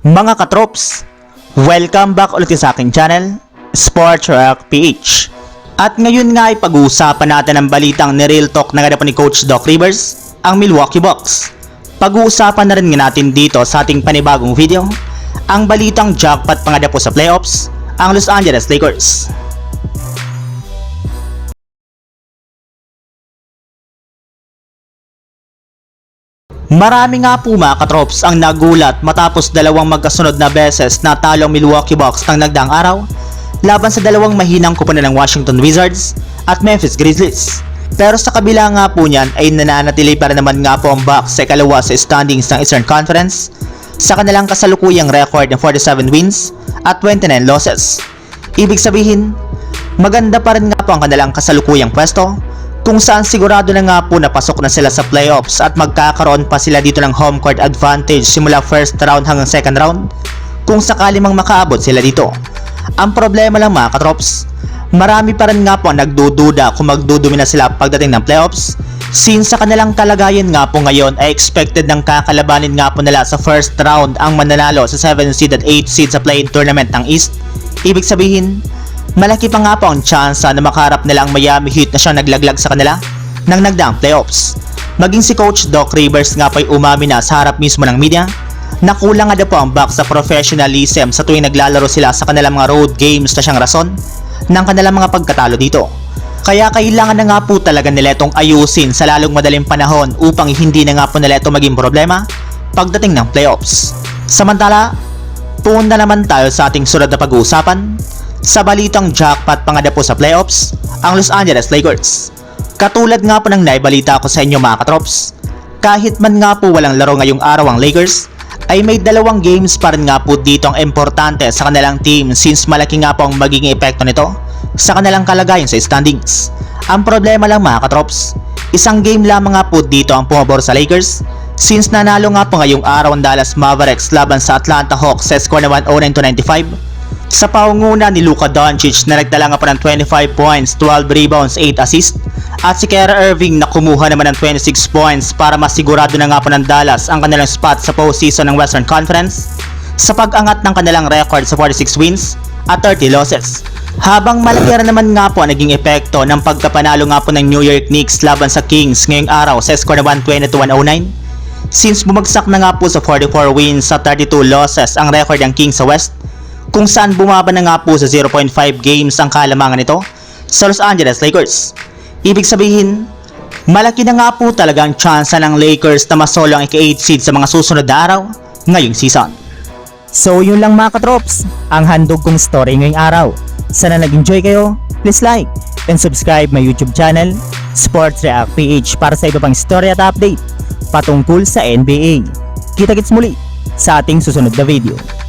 Mga katrops, welcome back ulit sa aking channel, Sports Rock PH. At ngayon nga ay pag-uusapan natin ang balitang ni Real Talk na ganda po ni Coach Doc Rivers, ang Milwaukee Bucks. Pag-uusapan na rin nga natin dito sa ating panibagong video, ang balitang jackpot pangada po sa playoffs, ang Los Angeles Lakers. Marami nga po mga katrops ang nagulat matapos dalawang magkasunod na beses na talo ang Milwaukee Bucks ng nagdaang araw laban sa dalawang mahinang kupunan ng Washington Wizards at Memphis Grizzlies. Pero sa kabila nga po niyan ay nananatili pa rin naman nga po ang Bucks sa ikalawa sa standings ng Eastern Conference sa kanilang kasalukuyang record ng 47 wins at 29 losses. Ibig sabihin, maganda pa rin nga po ang kanilang kasalukuyang pwesto kung saan sigurado na nga po napasok na sila sa playoffs at magkakaroon pa sila dito ng home court advantage simula first round hanggang second round kung sakali mang makaabot sila dito. Ang problema lang mga katrops, marami pa rin nga po nagdududa kung magdudumi na sila pagdating ng playoffs since sa kanilang kalagayan nga po ngayon ay expected ng kakalabanin nga po nila sa first round ang mananalo sa 7 seed at 8 seed sa play-in tournament ng East. Ibig sabihin, malaki pa nga po ang tsansa na makaharap nila ang Miami Heat na siyang naglaglag sa kanila ng nagdaang playoffs. Maging si Coach Doc Rivers nga po'y umami na sa harap mismo ng media na kulang nga daw po ang Bucks sa professionalism sa tuwing naglalaro sila sa kanilang mga road games na siyang rason ng kanilang mga pagkatalo dito. Kaya kailangan na nga po talaga nila itong ayusin sa lalong madaling panahon upang hindi na nga po nila ito maging problema pagdating ng playoffs. Samantala, punta naman tayo sa ating sunod na pag-uusapan sa balitang jackpot pangada po sa playoffs, ang Los Angeles Lakers. Katulad nga po ng naibalita ko sa inyo mga katrops, kahit man nga po walang laro ngayong araw ang Lakers, ay may dalawang games pa rin nga po dito ang importante sa kanilang team since malaki nga po ang magiging epekto nito sa kanilang kalagayan sa standings. Ang problema lang mga katrops, isang game lamang nga po dito ang pumabor sa Lakers since nanalo nga po ngayong araw ang Dallas Mavericks laban sa Atlanta Hawks sa score na 109-95 sa paunguna ni Luka Doncic na nagdala nga po ng 25 points, 12 rebounds, 8 assists. At si Kyrie Irving na kumuha naman ng 26 points para masigurado na nga po ng Dallas ang kanilang spot sa postseason ng Western Conference. Sa pag-angat ng kanilang record sa 46 wins at 30 losses. Habang malaki naman nga po naging epekto ng pagkapanalo nga po ng New York Knicks laban sa Kings ngayong araw sa score na 120-109 since bumagsak na nga po sa 44 wins sa 32 losses ang record ng Kings sa West kung saan bumaba na nga po sa 0.5 games ang kalamangan nito sa Los Angeles Lakers. Ibig sabihin, malaki na nga po talaga ang tsansa ng Lakers na masolo ang ika-8 seed sa mga susunod na araw ngayong season. So yun lang mga katrops, ang handog kong story ngayong araw. Sana nag-enjoy kayo, please like and subscribe my YouTube channel, Sports React PH para sa iba pang story at update patungkol sa NBA. Kita-kits muli sa ating susunod na video.